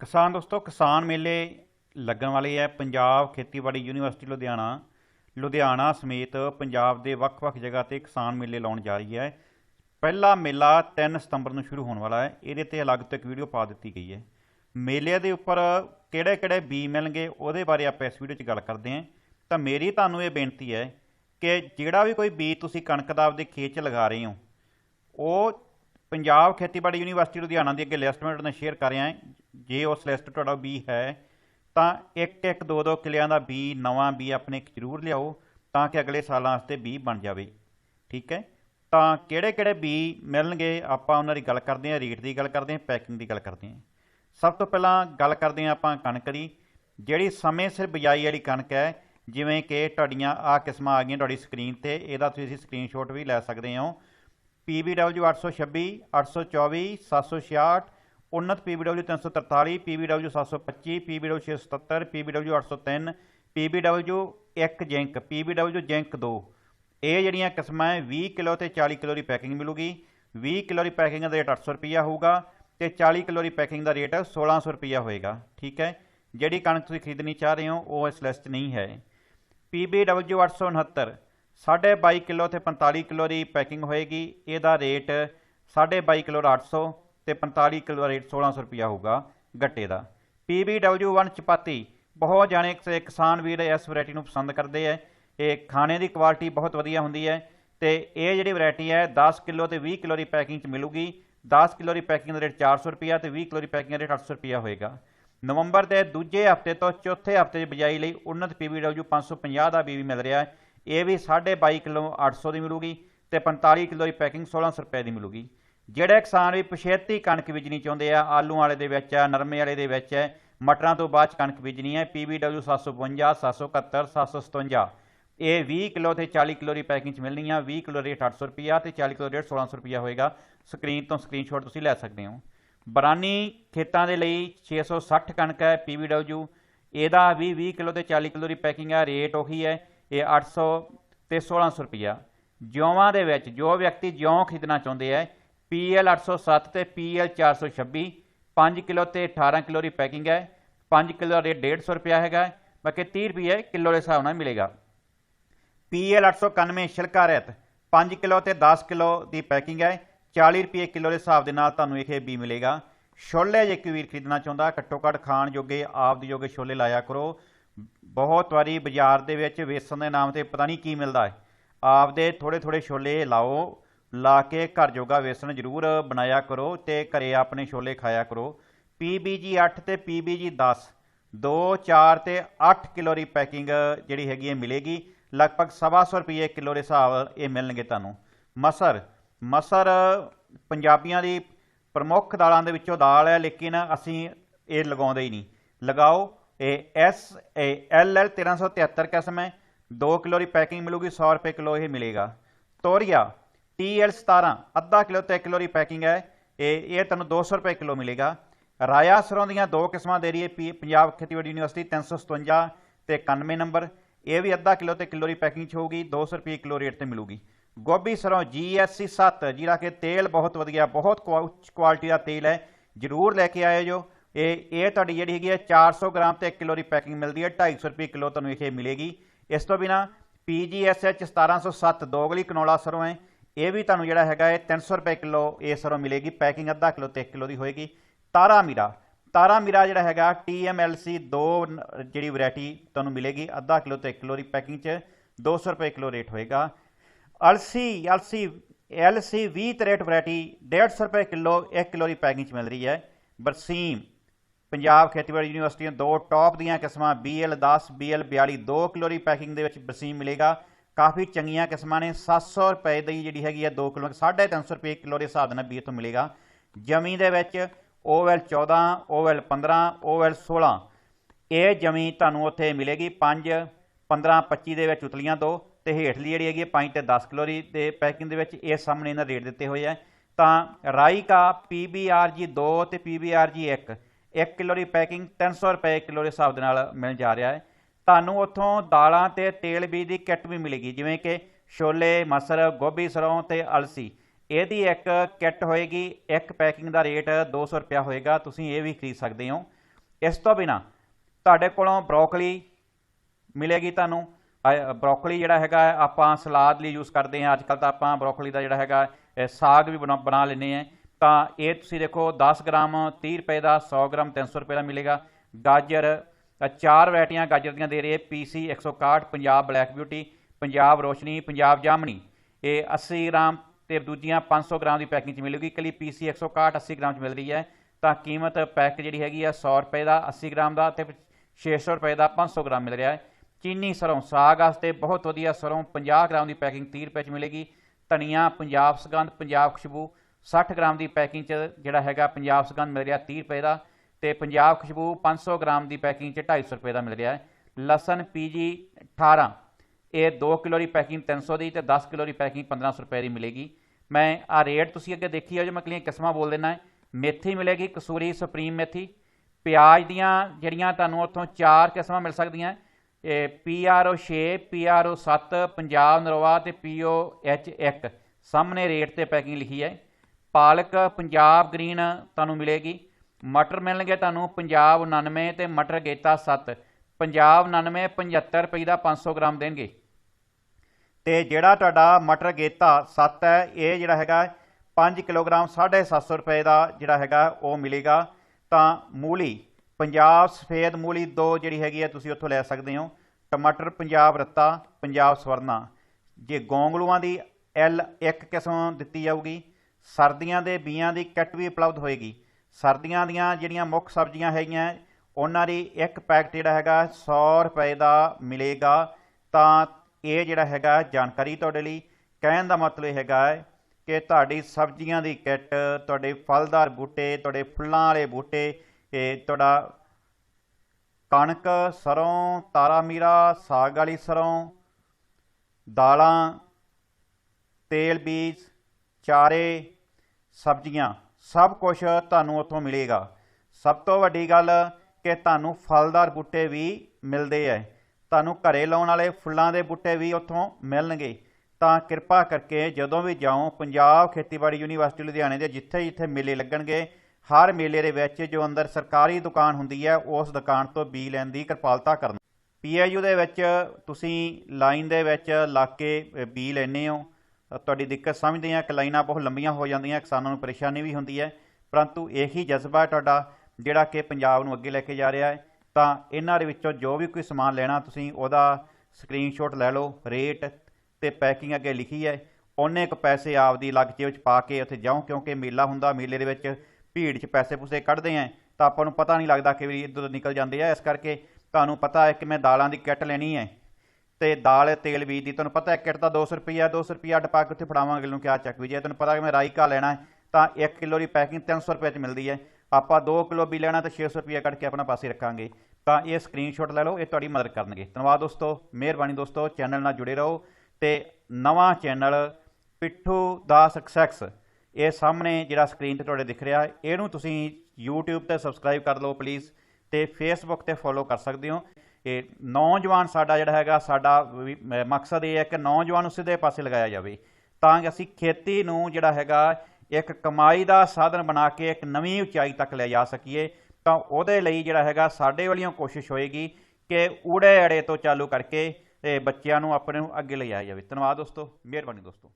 ਕਿਸਾਨ ਦੋਸਤੋ, ਕਿਸਾਨ ਮੇਲੇ ਲੱਗਣ ਵਾਲੇ ਹੈ ਪੰਜਾਬ ਖੇਤੀਬਾੜੀ ਯੂਨੀਵਰਸਿਟੀ ਲੁਧਿਆਣਾ। ਲੁਧਿਆਣਾ ਸਮੇਤ ਪੰਜਾਬ ਦੇ ਵੱਖ-ਵੱਖ ਜਗ੍ਹਾ ਤੇ ਕਿਸਾਨ ਮੇਲੇ ਲਾਉਣ ਜਾ ਰਹੀ ਹੈ। ਪਹਿਲਾ ਮੇਲਾ 3 ਸਤੰਬਰ ਨੂੰ ਸ਼ੁਰੂ ਹੋਣ ਵਾਲਾ ਹੈ। ਇਹਦੇ ਤੇ ਅਲੱਗ ਤੋਂ ਇੱਕ ਵੀਡੀਓ ਪਾ ਦਿੱਤੀ ਗਈ ਹੈ। ਮੇਲੇ ਦੇ ਉੱਪਰ ਕਿਹੜੇ-ਕਿਹੜੇ ਬੀ ਮਿਲਣਗੇ, ਉਹਦੇ ਬਾਰੇ ਆਪਾਂ ਇਸ ਵੀਡੀਓ 'ਚ ਗੱਲ ਕਰਦੇ ਹਾਂ। ਤਾਂ ਮੇਰੀ ਤੁਹਾਨੂੰ ਇਹ ਬੇਨਤੀ ਹੈ ਕਿ ਜਿਹੜਾ ਵੀ ਕੋਈ ਬੀ ਤੁਸੀਂ ਕਣਕ ਦਾ ਆਪਦੇ ਖੇਤ 'ਚ ਲਗਾ ਰਹੇ ਹੋ, ਉਹ ਪੰਜਾਬ ਖੇਤੀਬਾੜੀ ਯੂਨੀਵਰਸਿਟੀ ਲੁਧਿਆਣਾ ਦੀ ਅੱਗੇ ਲਿਸਟ ਮੈਂ ਤੁਹਾਡੇ ਨਾਲ ਸ਼ੇਅਰ ਕਰ ਰਿਹਾ। ਹਾਂ ਜੇ ਉਸ ਲਿਸਟ ਤੁਹਾਡਾ ਬੀ ਹੈ, ਤਾਂ ਇੱਕ ਇੱਕ ਦੋ ਦੋ ਕਿਲਿਆਂ ਦਾ ਬੀ ਨਵਾਂ ਬੀ ਆਪਣੇ ਜ਼ਰੂਰ ਲਿਆਓ ਤਾਂ ਕਿ ਅਗਲੇ ਸਾਲਾਂ ਵਾਸਤੇ ਬੀ ਬਣ ਜਾਵੇ। ਠੀਕ ਹੈ? ਤਾਂ ਕਿਹੜੇ ਕਿਹੜੇ ਬੀ ਮਿਲਣਗੇ, ਆਪਾਂ ਉਹਨਾਂ ਦੀ ਗੱਲ ਕਰਦੇ ਹਾਂ, ਰੇਟ ਦੀ ਗੱਲ ਕਰਦੇ ਹਾਂ, ਪੈਕਿੰਗ ਦੀ ਗੱਲ ਕਰਦੇ ਹਾਂ। ਸਭ ਤੋਂ ਪਹਿਲਾਂ ਗੱਲ ਕਰਦੇ ਹਾਂ ਆਪਾਂ ਕਣਕ ਦੀ। ਜਿਹੜੀ ਸਮੇਂ ਸਿਰ ਬਿਜਾਈ ਵਾਲੀ ਕਣਕ ਹੈ, ਜਿਵੇਂ ਕਿ ਤੁਹਾਡੀਆਂ ਆ ਕਿਸਮਾਂ ਆ ਗਈਆਂ ਤੁਹਾਡੀ ਸਕਰੀਨ ਤੇ, ਇਹਦਾ ਤੁਸੀਂ ਸਕਰੀਨਸ਼ਾਟ ਵੀ ਲੈ ਸਕਦੇ ਹੋ। PBW 826 824 766 ਉન્નਤ PBW 343 PBW 725 PBW 677 PBW 803 PBW 1 zinc PBW zinc 2 ਇਹ ਜਿਹੜੀਆਂ ਕਿਸਮਾਂ ਹੈ 20 ਕਿਲੋ ਤੇ 40 ਕਿਲੋ ਦੀ ਪੈਕਿੰਗ ਮਿਲੂਗੀ। 20 ਕਿਲੋ ਦੀ ਪੈਕਿੰਗ ਦਾ ਰੇਟ 800 ਰੁਪਿਆ ਹੋਊਗਾ ਤੇ 40 ਕਿਲੋ ਦੀ ਪੈਕਿੰਗ ਦਾ ਰੇਟ 1600 ਰੁਪਿਆ ਹੋਏਗਾ, ਠੀਕ ਹੈ? ਜਿਹੜੀ ਕਣਕ ਤੁਸੀਂ ਖਰੀਦਣੀ ਚਾਹ ਰਹੇ ਹੋ, ਉਹ ਇਸ ਲਿਸਟ 'ਚ ਨਹੀਂ ਹੈ। PBW 869 ਸਾਢੇ 22 ਕਿਲੋ ਤੇ 45 ਕਿਲੋ ਦੀ ਪੈਕਿੰਗ ਹੋਏਗੀ। ਇਹਦਾ ਰੇਟ ਸਾਢੇ 22 ਕਿਲੋ ਦਾ 800 ਤੇ 45 ਕਿਲੋ ਦਾ ਰੇਟ 1600 ਰੁਪਿਆ ਹੋਊਗਾ ਗੱਟੇ ਦਾ। PBW 1 ਚਪਾਤੀ, ਬਹੁਤ ਜਾਣੇ ਕ- ਕਿਸਾਨ ਵੀਰ ਇਸ ਵੈਰਾਈਟੀ ਨੂੰ ਪਸੰਦ ਕਰਦੇ ਹੈ ਇਹ ਖਾਣੇ ਦੀ ਕੁਆਲਿਟੀ ਬਹੁਤ ਵਧੀਆ ਹੁੰਦੀ ਹੈ ਤੇ ਇਹ ਜਿਹੜੀ ਵੈਰਾਈਟੀ ਹੈ 10 ਕਿਲੋ ਤੇ 20 ਕਿਲੋ ਦੀ ਪੈਕਿੰਗ 'ਚ ਮਿਲੂਗੀ। 10 ਕਿਲੋ ਦੀ ਪੈਕਿੰਗ ਦਾ ਰੇਟ 400 ਰੁਪਿਆ ਤੇ 20 ਕਿਲੋ ਦੀ ਪੈਕਿੰਗ ਦਾ ਰੇਟ 800 ਰੁਪਿਆ ਹੋਏਗਾ। ਨਵੰਬਰ ਦੇ ਦੂਜੇ ਹਫ਼ਤੇ ਤੋਂ ਚੌਥੇ ਹਫ਼ਤੇ ਦੀ ਬਿਜਾਈ ਲਈ ਉન્નਤ PBW 550 ਦਾ ਬੀਵੀ ਮਿਲ ਰਿਹਾ ਹੈ ਇਹ ਵੀ 22.5 ਕਿਲੋ 800 ਦੀ ਮਿਲੂਗੀ ਤੇ 45 ਕਿਲੋ ਦੀ ਪੈਕਿੰਗ 1600 ਰੁਪਏ ਦੀ ਮਿਲੂਗੀ। ਜਿਹੜੇ ਕਿਸਾਨ ਵੀ ਪਛੇਤੀ ਕਣਕ ਬੀਜਣੀ ਚਾਹੁੰਦੇ ਆ, ਆਲੂ ਵਾਲੇ ਦੇ ਵਿੱਚ ਆ ਨਰਮੇ ਵਾਲੇ ਦੇ ਵਿੱਚ ਹੈ, ਮਟਰਾਂ ਤੋਂ ਬਾਅਦ 'ਚ ਕਣਕ ਬੀਜਣੀ ਹੈ PBW 752 771 757 ਇਹ 20 ਕਿਲੋ ਤੇ 40 ਕਿਲੋ ਦੀ ਪੈਕਿੰਗ 'ਚ ਮਿਲਣੀ ਆ 20 ਕਿਲੋ ਰੇਟ 800 ਰੁਪਿਆ ਤੇ 40 ਕਿਲੋ ਰੇਟ 1600 ਰੁਪਿਆ ਹੋਏਗਾ। ਸਕਰੀਨ ਤੋਂ ਸਕਰੀਨਸ਼ਾਟ ਤੁਸੀਂ ਲੈ ਸਕਦੇ ਹੋ। ਬਰਾਨੀ ਖੇਤਾਂ ਦੇ ਲਈ 660 ਕਣਕ ਹੈ PBW ਇਹਦਾ ਵੀ 20 ਕਿਲੋ ਤੇ 40 ਕਿਲੋ ਦੀ ਪੈਕਿੰਗ ਆ, ਰੇਟ ਉਹੀ ਹੈ, ਇਹ 800 ਤੇ 1600 ਰੁਪਿਆ ਜਿਉਆਂ ਦੇ ਵਿੱਚ ਜੋ ਵਿਅਕਤੀ ਜਿਉਂ ਖਰੀਦਣਾ ਚਾਹੁੰਦੇ ਹੈ PL 807 ਤੇ PL 426 5 ਕਿਲੋ ਤੇ 18 ਕਿਲੋ ਦੀ ਪੈਕਿੰਗ ਹੈ। 5 ਕਿਲੋ ਦਾ ਰੇਟ 150 ਰੁਪਿਆ ਹੈਗਾ ਬਾਕੀ 30 ਰੁਪਏ ਕਿਲੋ ਦੇ ਹਿਸਾਬ ਨਾਲ ਮਿਲੇਗਾ। PL 891 ਛਿਲਕਾ ਰਹਿਤ 5 ਕਿਲੋ ਤੇ 10 ਕਿਲੋ ਦੀ ਪੈਕਿੰਗ ਹੈ। 40 ਰੁਪਏ ਕਿਲੋ ਦੇ ਹਿਸਾਬ ਦੇ ਨਾਲ ਤੁਹਾਨੂੰ ਇਹ ਬੀ ਮਿਲੇਗਾ। ਛੋਲੇ ਜੇ ਕੋਈ ਵੀਰ ਖਰੀਦਣਾ ਚਾਹੁੰਦਾ, ਘੱਟੋ ਘੱਟ ਖਾਣ ਜੋਗੇ, ਆਪ ਦੇ ਜੋਗੇ ਛੋਲੇ ਲਾਇਆ ਕਰੋ। ਬਹੁਤ ਵਾਰੀ ਬਾਜ਼ਾਰ ਦੇ ਵਿੱਚ ਵੇਸਣ ਦੇ ਨਾਮ ਤੇ ਪਤਾ ਨਹੀਂ ਕੀ ਮਿਲਦਾ ਹੈ। ਆਪਦੇ ਥੋੜੇ ਥੋੜੇ ਛੋਲੇ ਲਾਓ। ਲਾ ਕੇ ਘਰ ਜੋਗਾ ਵੇਸਣ ਜ਼ਰੂਰ ਬਣਾਇਆ ਕਰੋ ਤੇ ਘਰੇ ਆਪਣੇ ਛੋਲੇ ਖਾਇਆ ਕਰੋ। PBG 8 ਤੇ PBG 10 2 4 ਤੇ 8 ਕਿਲੋ ਦੀ ਪੈਕਿੰਗ ਜਿਹੜੀ ਹੈਗੀ ਹੈ ਮਿਲੇਗੀ। ਲਗਭਗ 750 ਰੁਪਏ ਕਿਲੋ ਦੇ ਹਿਸਾਬ ਇਹ ਮਿਲਣਗੇ ਤੁਹਾਨੂੰ। ਮਸਰ ਮਸਰ ਪੰਜਾਬੀਆਂ ਦੀ ਪ੍ਰਮੁੱਖ ਦਾਲਾਂ ਦੇ ਵਿੱਚੋਂ ਦਾਲ ਹੈ, ਲੇਕਿਨ ਅਸੀਂ ਇਹ ਲਗਾਉਂਦੇ ਹੀ ਨਹੀਂ। ਲਗਾਓ, ਇਹ ਐਸ ਐਲ ਐਲ 1373 ਕਿਸਮ ਹੈ। 2 ਕਿਲੋ ਦੀ ਪੈਕਿੰਗ ਮਿਲੂਗੀ 100 ਰੁਪਏ ਕਿਲੋ ਇਹ ਮਿਲੇਗਾ। ਤੋਰੀਆ TL 17 ਅੱਧਾ ਕਿਲੋ ਤੇ 1 ਕਿਲੋ ਦੀ ਪੈਕਿੰਗ ਹੈ। ਇਹ ਇਹ ਤੁਹਾਨੂੰ 200 ਰੁਪਏ ਕਿਲੋ ਮਿਲੇਗਾ। ਰਾਇਆ ਸਰੋਂ ਦੀਆਂ ਦੋ ਕਿਸਮਾਂ ਦੇ ਰਹੀ ਹੈ ਪੀ- ਪੰਜਾਬ ਖੇਤੀਬਾੜੀ ਯੂਨੀਵਰਸਿਟੀ 357 ਤੇ 91 ਨੰਬਰ। ਇਹ ਵੀ ਅੱਧਾ ਕਿਲੋ ਤੇ ਕਿਲੋ ਦੀ ਪੈਕਿੰਗ 'ਚ ਹੋਊਗੀ 200 ਰੁਪਏ ਕਿਲੋ ਰੇਟ ਤੇ ਮਿਲੂਗੀ। ਗੋਭੀ ਸਰੋਂ GSC 7 ਜਿਹੜਾ ਕਿ ਤੇਲ ਬਹੁਤ ਵਧੀਆ, ਬਹੁਤ ਕੁਆ- ਉੱਚ ਕੁਆਲਿਟੀ ਦਾ ਤੇਲ ਹੈ, ਜਰੂਰ ਲੈ ਕੇ ਆਇਓ ਜੋ। ਇਹ ਇਹ ਤੁਹਾਡੀ ਜਿਹੜੀ ਹੈਗੀ ਹੈ 400 ਗ੍ਰਾਮ ਤੇ 1 ਕਿਲੋ ਦੀ ਪੈਕਿੰਗ ਮਿਲਦੀ ਹੈ 250 ਰੁਪਏ ਕਿਲੋ ਤੁਹਾਨੂੰ ਇਹ ਮਿਲੇਗੀ। ਇਸ ਤੋਂ ਬਿਨਾ PGSH 1707 ਦੋਗਲੀ ਕਨੋਲਾ ਸਰੋਂ ਹੈ। ਇਹ ਵੀ ਤੁਹਾਨੂੰ ਜਿਹੜਾ ਹੈਗਾ ਹੈ 300 ਰੁਪਏ ਕਿਲੋ ਇਹ ਸਰੋਂ ਮਿਲੇਗੀ, ਪੈਕਿੰਗ ਅੱਧਾ ਕਿਲੋ ਤੇ 1 ਕਿਲੋ ਦੀ ਹੋਏਗੀ। ਤਾਰਾ ਮੀਰਾ ਤਾਰਾ ਮੀਰਾ ਜਿਹੜਾ ਹੈਗਾ TMLC ਦੋ ਜਿਹੜੀ ਵੈਰਾਈਟੀ ਤੁਹਾਨੂੰ ਮਿਲੇਗੀ, ਅੱਧਾ ਕਿਲੋ ਤੇ 1 ਕਿਲੋ ਦੀ ਪੈਕਿੰਗ 'ਚ 200 ਰੁਪਏ ਕਿਲੋ ਰੇਟ ਹੋਏਗਾ। ਅਲਸੀ ਅਲਸੀ LC 20 ਤਰੇਟ ਰੇਟ ਵੈਰਾਈਟੀ 150 ਰੁਪਏ ਕਿਲੋ 1 ਕਿਲੋ ਦੀ ਪੈਕਿੰਗ 'ਚ ਮਿਲ ਰਹੀ ਹੈ। ਬਰਸੀਮ, ਪੰਜਾਬ ਖੇਤੀਬਾੜੀ ਯੂਨੀਵਰਸਿਟੀਆਂ ਦੋ ਟੌਪ ਦੀਆਂ ਕਿਸਮਾਂ BL 10 BL 42 2 ਕਿਲੋ ਦੀ ਪੈਕਿੰਗ ਦੇ ਵਿੱਚ ਬਰਸੀਮ ਮਿਲੇਗਾ। ਕਾਫੀ ਚੰਗੀਆਂ ਕਿਸਮਾਂ ਨੇ। 700 ਰੁਪਏ ਦੀ ਜਿਹੜੀ ਹੈਗੀ ਹੈ 2 ਕਿਲੋ 350 ਰੁਪਏ ਕਿਲੋ ਦੇ ਹਿਸਾਬ ਨਾਲ ਬੀ ਤੋਂ ਮਿਲੇਗਾ। ਜਮੀ ਦੇ ਵਿੱਚ OL 14 OL 15 OL 16 ਇਹ ਜਮੀ ਤੁਹਾਨੂੰ ਉੱਥੇ ਮਿਲੇਗੀ। 5 15 25 ਦੇ ਵਿੱਚ ਉਤਲੀਆਂ ਦੋ ਤੇ ਹੇਠਲੀ ਜਿਹੜੀ ਹੈਗੀ 5 ਤੇ 10 ਕਿਲੋ ਦੀ ਤੇ ਪੈਕਿੰਗ ਦੇ ਵਿੱਚ ਇਹ ਸਾਹਮਣੇ ਇਹਨਾਂ ਰੇਟ ਦਿੱਤੇ ਹੋਏ ਆ। ਤਾਂ ਰਾਈਕਾ PBRG 2 ਤੇ PBRG 1 1 ਕਿਲੋ ਦੀ ਪੈਕਿੰਗ 300 ਰੁਪਏ ਕਿਲੋ ਦੇ ਹਿਸਾਬ ਦੇ ਨਾਲ ਮਿਲ ਜਾ ਰਿਹਾ ਹੈ। ਤੁਹਾਨੂੰ ਉੱਥੋਂ ਦਾਲਾਂ ਤੇ ਤੇਲ ਬੀਜ ਦੀ ਕਿੱਟ ਵੀ ਮਿਲੇਗੀ, ਜਿਵੇਂ ਕਿ ਛੋਲੇ, ਮਸਰ, ਗੋਭੀ ਸਰੋਂ ਤੇ ਅਲਸੀ। ਇਹਦੀ ਇੱਕ ਕਿੱਟ ਹੋਏਗੀ, ਇੱਕ ਪੈਕਿੰਗ ਦਾ ਰੇਟ 200 ਰੁਪਿਆ ਹੋਏਗਾ, ਤੁਸੀਂ ਇਹ ਵੀ ਖਰੀਦ ਸਕਦੇ ਹੋ। ਇਸ ਤੋਂ ਬਿਨਾ ਤੁਹਾਡੇ ਕੋਲੋਂ ਬਰੋਕਲੀ ਮਿਲੇਗੀ ਤੁਹਾਨੂੰ। ਅ- ਬਰੋਕਲੀ ਜਿਹੜਾ ਹੈਗਾ, ਆਪਾਂ ਸਲਾਦ ਲਈ ਯੂਜ਼ ਕਰਦੇ ਹਾਂ। ਅੱਜ ਕੱਲ ਤਾਂ ਆਪਾਂ ਬਰੋਕਲੀ ਦਾ ਜਿਹੜਾ ਹੈਗਾ ਸਾਗ ਵੀ ਬਣਾ ਬਣਾ ਲੈਂਦੇ ਹਾਂ। ਤਾਂ ਇਹ ਤੁਸੀਂ ਦੇਖੋ 10 ਗ੍ਰਾਮ 30 ਰੁਪਏ ਦਾ 100 ਗ੍ਰਾਮ 300 ਰੁਪਏ ਦਾ ਮਿਲੇਗਾ। ਗਾਜਰ ਅ, ਚਾਰ ਵੈਰਾਈਟੀਆਂ ਗਾਜਰ ਦੀਆਂ ਦੇ ਰਹੀ ਹੈ PC 161 Punjab black beauty Punjab Roshni Punjab Jamuni. ਇਹ 80 ਗ੍ਰਾਮ ਤੇ ਦੂਜੀਆਂ 500 ਗ੍ਰਾਮ ਦੀ ਪੈਕਿੰਗ 'ਚ ਮਿਲੂਗੀ। ਇਕੱਲੀ ਪੀਸੀ 161 80 ਗ੍ਰਾਮ 'ਚ ਮਿਲ ਰਹੀ ਹੈ। ਤਾਂ ਕੀਮਤ ਪੈਕ ਜਿਹੜੀ ਹੈਗੀ ਆ 100 ਰੁਪਏ ਦਾ 80 ਗ੍ਰਾਮ ਦਾ ਤੇ 600 ਰੁਪਏ ਦਾ 500 ਗ੍ਰਾਮ ਮਿਲ ਰਿਹਾ ਹੈ। ਚੀਨੀ ਸਰੋਂ ਸਾਗ ਵਾਸਤੇ ਬਹੁਤ ਵਧੀਆ ਸਰੋਂ 50 ਗ੍ਰਾਮ ਦੀ ਪੈਕਿੰਗ 30 ਰੁਪਏ 'ਚ ਮਿਲੇਗੀ। ਧਨੀਆ ਪੰਜਾਬ ਸੁਗੰਧ ਪੰਜਾਬ ਖੁਸ਼ਬੂ 60 ਗ੍ਰਾਮ ਦੀ ਪੈਕਿੰਗ 'ਚ ਜਿਹੜਾ ਹੈਗਾ ਪੰਜਾਬ ਸੁਗੰਧ ਮਿਲ ਰਿਹਾ 30 ਰੁਪਏ ਦਾ। ਤੇ ਪੰਜਾਬ ਖੁਸ਼ਬੂ 500 ਗ੍ਰਾਮ ਦੀ ਪੈਕਿੰਗ 'ਚ 250 ਰੁਪਏ ਦਾ ਮਿਲ ਰਿਹਾ ਹੈ। ਲਸਣ, ਪੀਜੀ 18 ਇਹ 2 ਕਿਲੋ ਦੀ ਪੈਕਿੰਗ 300 ਦੀ ਤੇ 10 ਕਿਲੋ ਦੀ ਪੈਕਿੰਗ 1500 ਰੁਪਏ ਦੀ ਮਿਲੇਗੀ। ਮੈਂ ਆ ਰੇਟ ਤੁਸੀਂ ਅੱਗੇ ਦੇਖੀ ਹੋ ਜੋ ਮੈਂ ਕਲੀਆਂ ਕਿਸਮਾਂ ਬੋਲ ਦੇਣਾ ਹੈ। ਮੇਥੀ ਮਿਲੇਗੀ, ਕਸੂਰੀ ਸੁਪਰੀਮ ਮੇਥੀ। ਪਿਆਜ਼ ਦੀਆਂ ਜਿਹੜੀਆਂ ਤੁਹਾਨੂੰ ਉੱਥੋਂ ਚਾਰ ਕਿਸਮਾਂ ਮਿਲ ਸਕਦੀਆਂ। ਇਹ PRO 6 PRO 7 ਪੰਜਾਬ ਨਰਵਾ ਤੇ PO H 1 ਸਾਹਮਣੇ ਰੇਟ ਤੇ ਪੈਕਿੰਗ ਲਿਖੀ ਹੈ। ਪਾਲਕ, ਪੰਜਾਬ ਗ੍ਰੀਨ ਤੁਹਾਨੂੰ ਮਿਲੇਗੀ। ਮਟਰ ਮਿਲਣਗੇ ਤੁਹਾਨੂੰ ਪੰਜਾਬ 99 ਤੇ ਮਟਰ ਗੇਤਾ 7 ਪੰਜਾਬ 99 75 ਰੁਪਏ ਦਾ 500 ਗ੍ਰਾਮ ਦੇਣਗੇ। ਤੇ ਜਿਹੜਾ ਤੁਹਾਡਾ ਮਟਰ ਗੇਤਾ 7 ਹੈ, ਇਹ ਜਿਹੜਾ ਹੈਗਾ 5 ਕਿਲੋਗ੍ਰਾਮ 750 ਰੁਪਏ ਦਾ ਜਿਹੜਾ ਹੈਗਾ, ਉਹ ਮਿਲੇਗਾ। ਤਾਂ ਮੂਲੀ, ਪੰਜਾਬ ਸਫੇਦ ਮੂਲੀ ਦੋ ਜਿਹੜੀ ਹੈਗੀ ਹੈ ਤੁਸੀਂ ਉੱਥੋਂ ਲੈ ਸਕਦੇ ਹੋ। ਟਮਾਟਰ, ਪੰਜਾਬ ਰੱਤਾ, ਪੰਜਾਬ ਸਵਰਨਾ। ਜੇ ਗੋਂਗਲੂਆਂ ਦੀ ਐਲ ਇੱਕ ਕਿਸਮ ਦਿੱਤੀ ਜਾਊਗੀ, ਸਰਦੀਆਂ ਦੇ ਬੀਆਂ ਦੀ ਕਿੱਟ ਵੀ ਉਪਲਬਧ ਹੋਏਗੀ। ਸਰਦੀਆਂ ਦੀਆਂ ਜਿਹੜੀਆਂ ਮੁੱਖ ਸਬਜ਼ੀਆਂ ਹੈਗੀਆਂ, ਉਹਨਾਂ ਦੀ ਇੱਕ ਪੈਕਟ ਜਿਹੜਾ ਹੈਗਾ 100 ਰੁਪਏ ਦਾ ਮਿਲੇਗਾ। ਤਾਂ ਇਹ ਜਿਹੜਾ ਹੈਗਾ ਜਾਣਕਾਰੀ ਤੁਹਾਡੇ ਲਈ। ਕਹਿਣ ਦਾ ਮਤਲਬ ਇਹ ਹੈਗਾ ਕਿ ਤੁਹਾਡੀ ਸਬਜ਼ੀਆਂ ਦੀ ਕਿੱਟ ਤੁਹਾਡੇ ਫਲਦਾਰ ਬੂਟੇ, ਤੁਹਾਡੇ ਫੁੱਲਾਂ ਵਾਲੇ ਬੂਟੇ, ਇਹ ਤੁਹਾਡਾ ਕਣਕ, ਸਰੋਂ ਤਾਰਾ ਮੀਰਾ ਸਾਗ ਵਾਲੀ ਸਰੋਂ, ਦਾਲਾਂ, ਤੇਲ ਬੀਜ, ਚਾਰੇ ਸਬਜ਼ੀਆਂ। ਸਭ ਕੁਝ ਤੁਹਾਨੂੰ ਉੱਥੋਂ ਮਿਲੇਗਾ। ਸਭ ਤੋਂ ਵੱਡੀ ਗੱਲ ਕਿ ਤੁਹਾਨੂੰ ਫਲਦਾਰ ਬੂਟੇ ਵੀ ਮਿਲਦੇ ਐ। ਤੁਹਾਨੂੰ ਘਰੇ ਲਾਉਣ ਵਾਲੇ ਫੁੱਲਾਂ ਦੇ ਬੂਟੇ ਵੀ ਉੱਥੋਂ ਮਿਲਣਗੇ। ਤਾਂ ਕਿਰਪਾ ਕਰਕੇ ਜਦੋਂ ਵੀ ਜਾਓ, ਪੰਜਾਬ ਖੇਤੀਬਾੜੀ ਯੂਨੀਵਰਸਿਟੀ ਲੁਧਿਆਣੇ ਦੇ ਜਿੱਥੇ ਜਿੱਥੇ ਮੇਲੇ ਲੱਗਣਗੇ, ਹਰ ਮੇਲੇ ਦੇ ਵਿੱਚ ਜੋ ਅੰਦਰ ਸਰਕਾਰੀ ਦੁਕਾਨ ਹੁੰਦੀ ਹੈ ਉਸ ਦੁਕਾਨ ਤੋਂ ਬੀ ਲੈਣ ਦੀ ਕਿਰਪਾਲਤਾ ਕਰਨਾ। ਪੀਆਈਯੂ ਦੇ ਵਿੱਚ ਤੁਸੀਂ ਲਾਈਨ ਦੇ ਵਿੱਚ ਲੱਗ ਕੇ ਬੀ ਲੈਣੇ ਹੋ। ਤੁਹਾਡੀ ਦਿੱਕਤ ਸਮਝਦੇ ਹਾਂ, ਕਿ ਲਾਈਨਾਂ ਬਹੁਤ ਲੰਬੀਆਂ ਹੋ ਜਾਂਦੀਆਂ, ਕਿਸਾਨਾਂ ਨੂੰ ਪਰੇਸ਼ਾਨੀ ਵੀ ਹੁੰਦੀ ਹੈ। ਪਰੰਤੂ ਇਹੀ ਜਜ਼ਬਾ ਹੈ ਤੁਹਾਡਾ, ਜਿਹੜਾ ਕਿ ਪੰਜਾਬ ਨੂੰ ਅੱਗੇ ਲੈ ਕੇ ਜਾ ਰਿਹਾ ਹੈ। ਤਾਂ ਇਹਨਾਂ ਦੇ ਵਿੱਚੋਂ ਜੋ ਵੀ ਕੋਈ ਸਮਾਨ ਲੈਣਾ, ਤੁਸੀਂ ਉਹਦਾ ਸਕਰੀਨਸ਼ਾਟ ਲੈ ਲਓ ਰੇਟ ਤੇ ਪੈਕਿੰਗ ਅੱਗੇ ਲਿਖੀ ਹੈ। ਉਹਨੇ ਕੁ ਪੈਸੇ ਆਪਦੀ ਲੱਗ ਜੇਬ ਵਿੱਚ ਪਾ ਕੇ ਉੱਥੇ ਜਾਓ ਕਿਉਂਕਿ ਮੇਲਾ ਹੁੰਦਾ, ਮੇਲੇ ਦੇ ਵਿੱਚ ਭੀੜ 'ਚ ਪੈਸੇ ਪੂਸੇ ਕੱਢਦੇ ਆ ਤਾਂ ਆਪਾਂ ਨੂੰ ਪਤਾ ਨਹੀਂ ਲੱਗਦਾ ਕਿ ਵੀ ਇੱਧਰ ਉੱਧਰ ਨਿਕਲ ਜਾਂਦੇ ਆ। ਇਸ ਕਰਕੇ ਤੁਹਾਨੂੰ ਪਤਾ ਹੈ ਕਿ ਮੈਂ ਦਾਲਾਂ ਦੀ ਕਿੱਟ ਲੈਣੀ ਹੈ। ਤੇ ਦਾਲ ਤੇਲ ਬੀਜ ਦੀ। ਤੁਹਾਨੂੰ ਪਤਾ ਹੈ ਕਿੱਟ ਤਾਂ 200 ਰੁਪਈਆ 200 ਰੁਪਈਆ ਅੱਡ ਪਾ ਕੇ ਉੱਥੇ ਫੜਾਵਾਂਗੇ ਨੂੰ ਕਿਆ ਚੱਕ ਵੀ। ਜੇ ਤੁਹਾਨੂੰ ਪਤਾ ਕਿ ਮੈਂ ਰਾਈ ਘਾ ਲੈਣਾ ਹੈ, ਤਾਂ 1 ਕਿਲੋ ਦੀ ਪੈਕਿੰਗ 300 ਰੁਪਏ 'ਚ ਮਿਲਦੀ ਹੈ। ਆਪਾਂ 2 ਕਿਲੋ ਵੀ ਲੈਣਾ ਤਾਂ 600 ਰੁਪਈਆ ਕੱਢ ਕੇ ਆਪਣਾ ਪਾਸੇ ਰੱਖਾਂਗੇ। ਤਾਂ ਇਹ ਸਕਰੀਨਸ਼ਾਟ ਲੈ ਲਓ, ਇਹ ਤੁਹਾਡੀ ਮਦਦ ਕਰਨਗੇ। ਧੰਨਵਾਦ ਦੋਸਤੋ, ਮਿਹਰਬਾਨੀ ਦੋਸਤੋ ਚੈਨਲ ਨਾਲ ਜੁੜੇ ਰਹੋ। ਤੇ ਨਵਾਂ ਚੈਨਲ ਪਿੱਠੂ ਦਾ ਸਕਸੈਸ ਇਹ ਸਾਹਮਣੇ ਜਿਹੜਾ ਸਕਰੀਨ ਤੇ ਤੁਹਾਡੇ ਦਿਖ ਰਿਹਾ ਹੈ ਇਹਨੂੰ ਤੁਸੀਂ YouTube ਤੇ ਸਬਸਕ੍ਰਾਈਬ ਕਰ ਲਓ ਪਲੀਜ਼ ਤੇ Facebook ਤੇ ਫੋਲੋ ਕਰ ਸਕਦੇ ਹੋ। ਇਹ ਨੌਜਵਾਨ ਸਾਡਾ ਜਿਹੜਾ ਹੈਗਾ, ਸਾਡਾ ਵੀ- ਮਕਸਦ ਇਹ ਹੈ ਕਿ ਨੌਜਵਾਨ ਨੂੰ ਸਿੱਧੇ ਪਾਸੇ ਲਗਾਇਆ ਜਾਵੇ। ਤਾਂ ਕਿ ਅਸੀਂ ਖੇਤੀ ਨੂੰ ਜਿਹੜਾ ਹੈਗਾ, ਇੱਕ ਕਮਾਈ ਦਾ ਸਾਧਨ ਬਣਾ ਕੇ ਇੱਕ ਨਵੀਂ ਉਚਾਈ ਤੱਕ ਲੈ ਜਾ ਸਕੀਏ, ਤਾਂ ਉਹਦੇ ਲਈ ਜਿਹੜਾ ਹੈਗਾ, ਸਾਡੇ ਵੱਲੋਂ ਕੋਸ਼ਿਸ਼ ਹੋਏਗੀ ਕਿ ਊੜੇ ਅੜੇ ਤੋਂ ਚਾਲੂ ਕਰਕੇ ਤੇ ਬੱਚਿਆਂ ਨੂੰ ਆਪਣੇ ਨੂੰ ਅੱਗੇ ਲਿਜਾਇਆ ਜਾਵੇ। ਧੰਨਵਾਦ ਦੋਸਤੋ, ਮਿਹਰਬਾਨੀ ਦੋਸਤੋ।